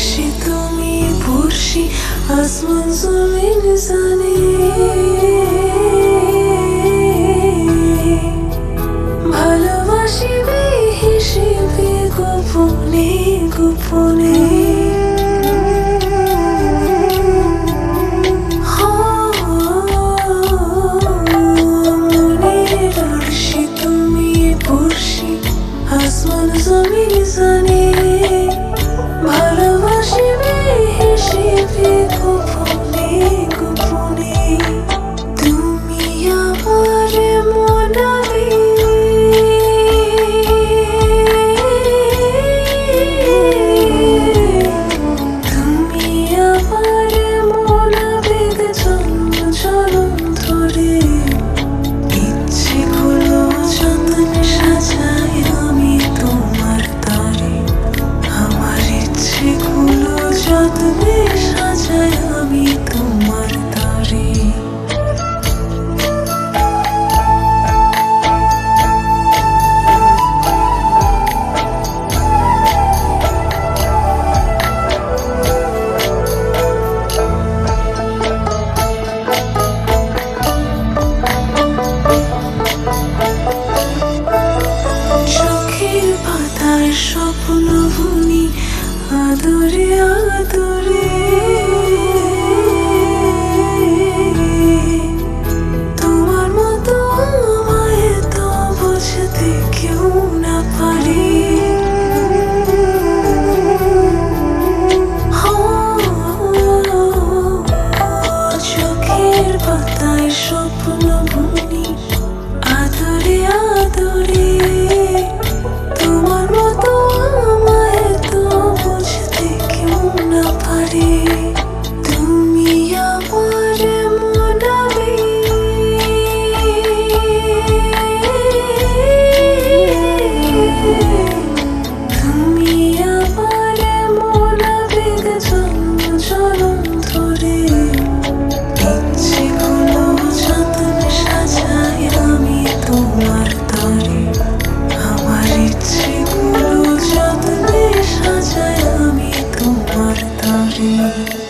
বর্ষি তুমি বর্ষি আসমান জমিন জানে। ভালোবাসিবে হিসেবে গোপনে গোপনে। সাজাই আমি তোমার তারি। স্বপ্ন ভুল আদরে আদরে। you.